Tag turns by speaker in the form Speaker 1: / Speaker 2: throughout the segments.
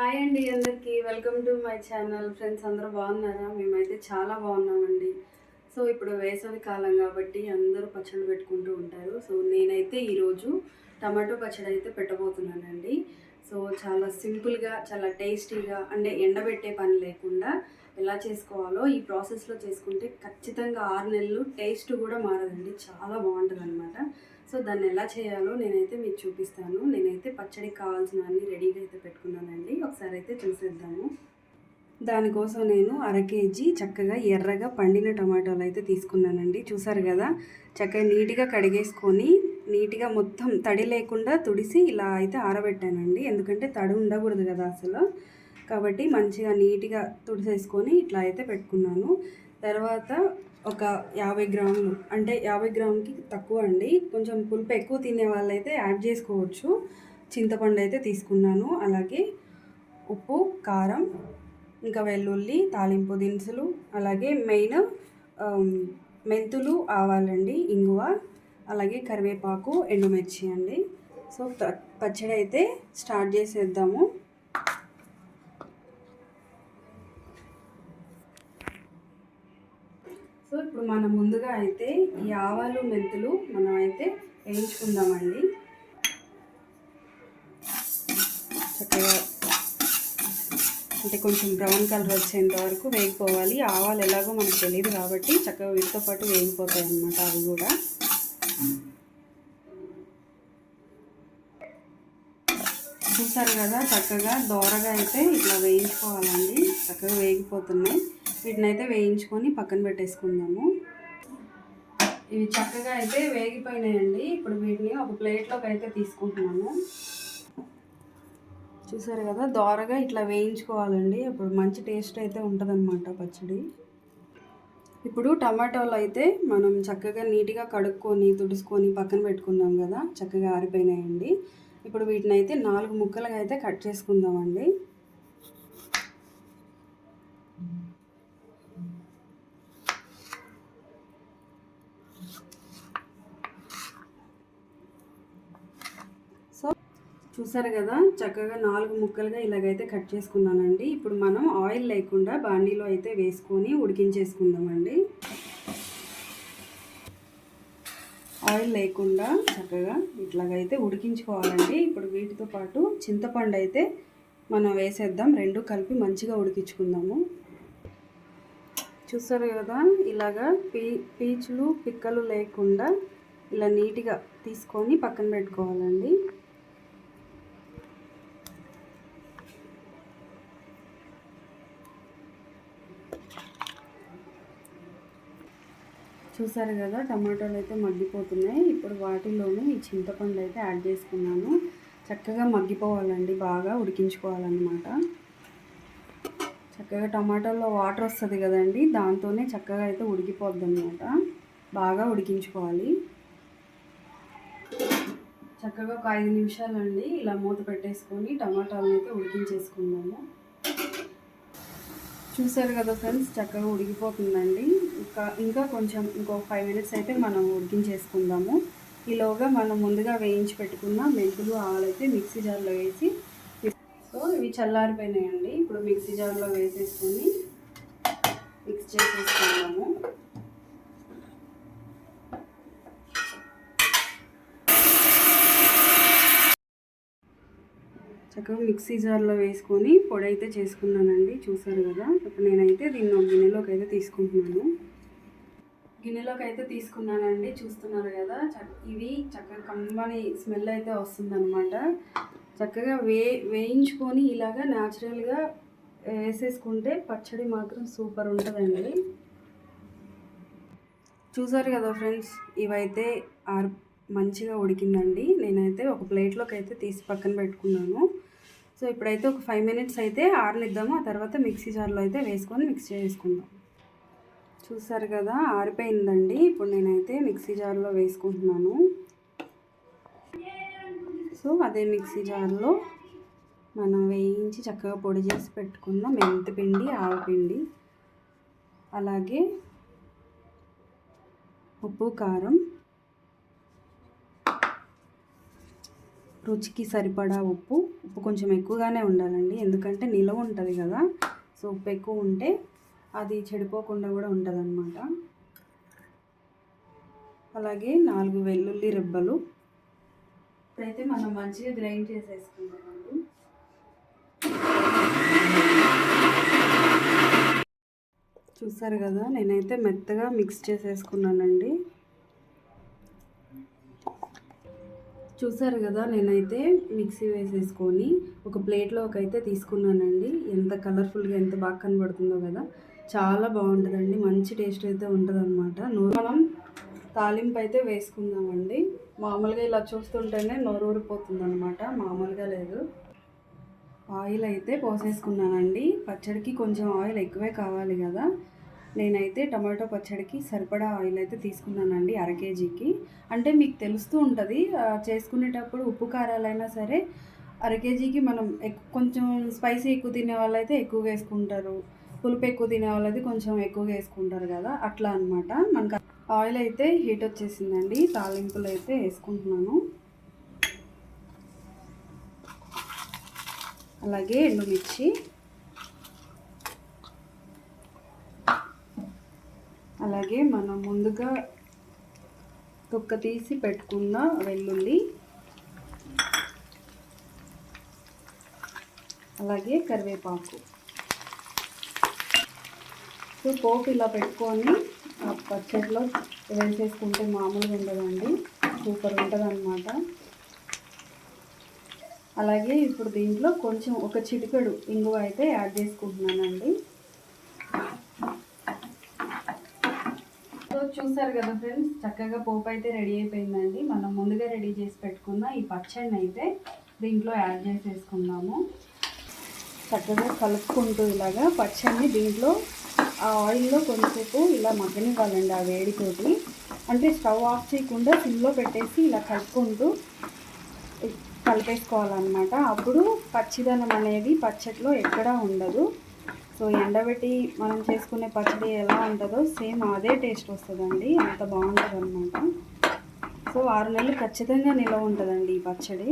Speaker 1: Hi అండి అందరికీ. Welcome to my channel friends అందరూ బాగున్నారా? మేమైతే చాలా బాగున్నామండి. సో ఇప్పుడు వేసవి కాలం కాబట్టి అందరూ పచ్చడి పెట్టుకుంటూ ఉంటారు. సో నేనైతే ఈరోజు టమాటో పచ్చడి అయితే పెట్టబోతున్నానండి. సో చాలా సింపుల్గా చాలా టేస్టీగా అంటే ఎండబెట్టే పని లేకుండా ఎలా చేసుకోవాలో ఈ ప్రాసెస్లో చేసుకుంటే ఖచ్చితంగా ఆరు నెలలు టేస్ట్ కూడా మారదండి. చాలా బాగుంటుంది అనమాట సో దాన్ని ఎలా చేయాలో నేనైతే మీకు చూపిస్తాను. నేనైతే పచ్చడికి కావాల్సిన అన్ని రెడీగా అయితే పెట్టుకున్నానండి. ఒకసారి అయితే చూసేద్దాము. దానికోసం నేను అర కేజీ చక్కగా ఎర్రగా పండిన టమాటాలు అయితే తీసుకున్నానండి. చూసారు కదా? చక్కగా నీట్గా కడిగేసుకొని నీట్గా మొత్తం తడి లేకుండా తుడిసి ఇలా అయితే ఆరబెట్టానండి. ఎందుకంటే తడి ఉండకూడదు కదా అసలు. కాబట్టి మంచిగా నీట్గా తుడిసేసుకొని ఇట్లా అయితే పెట్టుకున్నాను. తర్వాత ఒక యాభై గ్రాములు అంటే యాభై గ్రాములకి తక్కువ అండి. కొంచెం పులుపు ఎక్కువ తినే వాళ్ళైతే యాడ్ చేసుకోవచ్చు. చింతపండు అయితే తీసుకున్నాను. అలాగే ఉప్పు కారం ఇంకా వెల్లుల్లి తాలింపు దినుసులు అలాగే మెయిన్ మెంతులు ఆవాలండి ఇంగువ. అలాగే కరివేపాకు ఎండుమిర్చి అండి. సో పచ్చడి అయితే స్టార్ట్ చేసేద్దాము. సో ఇప్పుడు మనం ముందుగా అయితే ఈ ఆవాలు మెంతులు మనం అయితే వేయించుకుందామండి. చక్కగా అంటే కొంచెం బ్రౌన్ కలర్ వచ్చేంత వరకు వేగిపోవాలి. ఆవాలు ఎలాగో మనకు తెలియదు కాబట్టి చక్కగా వీటితో పాటు వేగిపోతాయి అన్నమాట అవి కూడా. చూసారు కదా చక్కగా దోరగా అయితే ఇట్లా వేయించుకోవాలండి. చక్కగా వేగిపోతున్నాయి. వీటిని అయితే వేయించుకొని పక్కన పెట్టేసుకుందాము. ఇవి చక్కగా అయితే వేగిపోయినాయండి. ఇప్పుడు వీటిని ఒక ప్లేట్లోకి అయితే తీసుకుంటున్నాము. చూసారు కదా దోరగా ఇట్లా వేయించుకోవాలండి. అప్పుడు మంచి టేస్ట్ అయితే ఉంటుందన్నమాట పచ్చడి. ఇప్పుడు టమాటోలు అయితే మనం చక్కగా నీట్గా కడుక్కొని తుడుచుకొని పక్కన పెట్టుకున్నాం కదా చక్కగా ఆరిపోయినాయండి. ఇప్పుడు వీటిని అయితే నాలుగు ముక్కలుగా అయితే కట్ చేసుకుందామండి. చూసారు కదా చక్కగా నాలుగు ముక్కలుగా ఇలాగైతే కట్ చేసుకున్నానండి. ఇప్పుడు మనం ఆయిల్ లేకుండా బాండీలో అయితే వేసుకొని ఉడికించేసుకుందామండి. ఆయిల్ లేకుండా చక్కగా ఇట్లాగైతే ఉడికించుకోవాలండి. ఇప్పుడు వీటితో పాటు చింతపండు అయితే మనం వేసేద్దాం. రెండు కలిపి మంచిగా ఉడికించుకుందాము. చూస్తారు కదా ఇలాగా పీ పీచులు పిక్కలు లేకుండా ఇలా నీట్గా తీసుకొని పక్కన పెట్టుకోవాలండి. చూసారు కదా టమాటాలు అయితే మగ్గిపోతున్నాయి. ఇప్పుడు వాటిలోనే ఈ చింతపండు అయితే యాడ్ చేసుకున్నాను. చక్కగా మగ్గిపోవాలండి బాగా ఉడికించుకోవాలన్నమాట. చక్కగా టమాటాల్లో వాటర్ వస్తుంది కదండి దాంతోనే చక్కగా అయితే ఉడికిపోద్ది అనమాట బాగా ఉడికించుకోవాలి. చక్కగా ఒక ఐదు నిమిషాలండి ఇలా మూత పెట్టేసుకొని టమాటాలను అయితే ఉడికించేసుకుందాము. చూసారు కదా ఫ్రెండ్స్ చక్కగా ఉడికిపోతుందండి. ఇంకా ఇంకా కొంచెం ఇంకో ఫైవ్ మినిట్స్ అయితే మనం ఉడికించేసుకుందాము. ఈలోగా మనం ముందుగా వేయించి పెట్టుకున్న మెంతులు ఆవాలైతే మిక్సీ జార్లో వేసి సో ఇవి చల్లారిపోయినాయండి. ఇప్పుడు మిక్సీ జార్లో వేసేసుకొని మిక్స్ చేసేసుకుందాము. చక్కగా మిక్సీ జార్లో వేసుకొని పొడి అయితే చేసుకున్నానండి చూసారు కదా? ఇప్పుడు నేనైతే దీన్ని ఒక గిన్నెలోకి అయితే తీసుకుంటున్నాను. గిన్నెలోకి అయితే తీసుకున్నానండి చూస్తున్నారు కదా? ఇవి చక్కగా కమ్మని స్మెల్ అయితే వస్తుందన్నమాట. చక్కగా వే వేయించుకొని ఇలాగా న్యాచురల్గా వేసేసుకుంటే పచ్చడి మాత్రం సూపర్ ఉంటుందండి. చూసారు కదా ఫ్రెండ్స్ ఇవైతే ఆరు మంచిగా ఉడికిందండి. నేనైతే ఒక ప్లేట్లోకి అయితే తీసి పక్కన పెట్టుకున్నాను. సో ఇప్పుడైతే ఒక ఫైవ్ మినిట్స్ అయితే ఆరనిద్దాము. ఆ తర్వాత మిక్సీ జార్లో అయితే వేసుకొని మిక్స్ చేసుకుందాం. చూసారు కదా ఆరిపోయిందండి. ఇప్పుడు నేనైతే మిక్సీ జార్లో వేసుకుంటున్నాను. సో అదే మిక్సీ జార్లో మనం వేయించి చక్కగా పొడి చేసి పెట్టుకున్న మెంతిపిండి ఆవపిండి అలాగే ఉప్పు కారం రుచికి సరిపడా ఉప్పు. ఉప్పు కొంచెం ఎక్కువగానే ఉండాలండి. ఎందుకంటే నిలవ ఉంటుంది కదా. సో ఉప్పు ఎక్కువ ఉంటే అది చెడిపోకుండా కూడా ఉంటుంది అనమాట అలాగే నాలుగు వెల్లుల్లి రెబ్బలు. ఇప్పుడైతే మనం మంచిగా గ్రైండ్ చేసేసుకుందామండి. చూసారు కదా నేనైతే మెత్తగా మిక్స్ చేసేసుకున్నానండి. చూసారు కదా నేనైతే మిక్సీ వేసేసుకొని ఒక ప్లేట్లోకి అయితే తీసుకున్నానండి. ఎంత కలర్ఫుల్గా ఎంత బాగా కనబడుతుందో కదా. చాలా బాగుంటుందండి. మంచి టేస్ట్ అయితే ఉంటుంది అనమాట మనం తాలింపు అయితే వేసుకుందామండి. మామూలుగా ఇలా చూస్తుంటేనే నోరు ఊరిపోతుంది అనమాట మామూలుగా లేదు. ఆయిల్ అయితే పోసేసుకున్నానండి. పచ్చడికి కొంచెం ఆయిల్ ఎక్కువే కావాలి కదా. నేనైతే టమాటో పచ్చడికి సరిపడా ఆయిల్ అయితే తీసుకున్నానండి అర కేజీకి. అంటే మీకు తెలుస్తూ ఉంటుంది చేసుకునేటప్పుడు ఉప్పు కారాలైనా సరే అర కేజీకి మనం ఎక్- కొంచెం స్పైసీ ఎక్కువ తినే వాళ్ళైతే ఎక్కువ వేసుకుంటారు. పులుపు ఎక్కువ తినే వాళ్ళైతే కొంచెం ఎక్కువగా వేసుకుంటారు కదా అట్లా అనమాట మనకు ఆయిల్ అయితే హీట్ వచ్చేసిందండి తాలింపులు అయితే వేసుకుంటున్నాను. అలాగే ఎండుమిర్చి. అలాగే మనం ముందుగా తొక్క తీసి పెట్టుకున్న వెల్లుల్లి అలాగే కరివేపాకు. సో పోపు ఇలా పెట్టుకొని ఆ పచ్చడిలో వేసేసుకుంటే మామూలుగా ఉండదండి సూపర్ ఉంటుంది అనమాట అలాగే ఇప్పుడు దీంట్లో కొంచెం ఒక చిటికెడు ఇంగువ అయితే యాడ్ చేసుకుంటున్నానండి. సో చూసారు కదా ఫ్రెండ్స్ చక్కగా పోపు అయితే రెడీ అయిపోయిందండి. మనం ముందుగా రెడీ చేసి పెట్టుకున్న ఈ పచ్చడిని అయితే దీంట్లో యాడ్ చేసేసుకుందాము. చక్కగా కలుపుకుంటూ ఇలాగా పచ్చడిని దీంట్లో ఆ ఆయిల్లో కొంచెంసేపు ఇలా మగ్గనివ్వాలండి ఆ వేడితోటి. అంటే స్టవ్ ఆఫ్ చేయకుండా సిమ్లో పెట్టేసి ఇలా కలుపుకుంటూ కలిపేసుకోవాలన్నమాట. అప్పుడు పచ్చిదనం అనేది పచ్చట్లో ఎక్కడా ఉండదు. సో ఎండబెట్టి మనం చేసుకునే పచ్చడి ఎలా ఉంటుందో సేమ్ అదే టేస్ట్ వస్తుందండి. అంత బాగుంటుంది అనమాట సో ఆరు నెలలు ఖచ్చితంగా నిల్వ ఉంటుందండి ఈ పచ్చడి.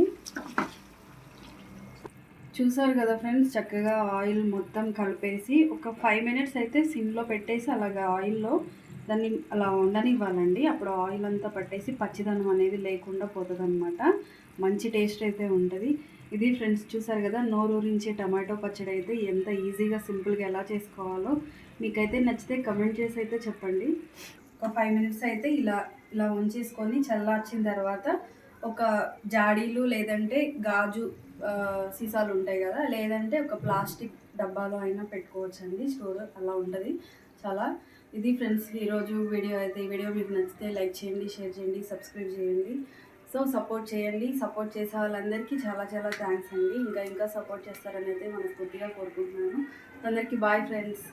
Speaker 1: చూసారు కదా ఫ్రెండ్స్ చక్కగా ఆయిల్ మొత్తం కలిపేసి ఒక ఫైవ్ మినిట్స్ అయితే సిమ్లో పెట్టేసి అలాగా ఆయిల్లో దాన్ని అలా ఉండనివ్వాలండి అప్పుడు ఆయిల్ అంతా పట్టేసి పచ్చిదనం అనేది లేకుండా పోతుంది మంచి టేస్ట్ అయితే ఉంటుంది. ఇది ఫ్రెండ్స్ చూసారు కదా నోరూరించే టమాటో పచ్చడి అయితే ఎంత ఈజీగా సింపుల్గా ఎలా చేసుకోవాలో మీకైతే నచ్చితే కమెంట్ చేసి అయితే చెప్పండి. ఒక ఫైవ్ మినిట్స్ అయితే ఇలా ఇలా ఉంచేసుకొని చల్లార్చిన తర్వాత ఒక జాడీలు లేదంటే గాజు సీసాలు ఉంటాయి కదా లేదంటే ఒక ప్లాస్టిక్ డబ్బాలో అయినా పెట్టుకోవచ్చండి స్టోర్ అలా ఉంటుంది చాలా ఇది ఫ్రెండ్స్ ఈరోజు వీడియో అయితే ఈ వీడియో మీకు నచ్చితే లైక్ చేయండి షేర్ చేయండి సబ్స్క్రైబ్ చేయండి. సో సపోర్ట్ చేయండి. సపోర్ట్ చేసే వాళ్ళందరికీ చాలా చాలా థ్యాంక్స్ అండి. ఇంకా ఇంకా సపోర్ట్ చేస్తారని అయితే మనస్ఫూర్తిగా కోరుకుంటున్నాను. అందరికీ బాయ్ ఫ్రెండ్స్.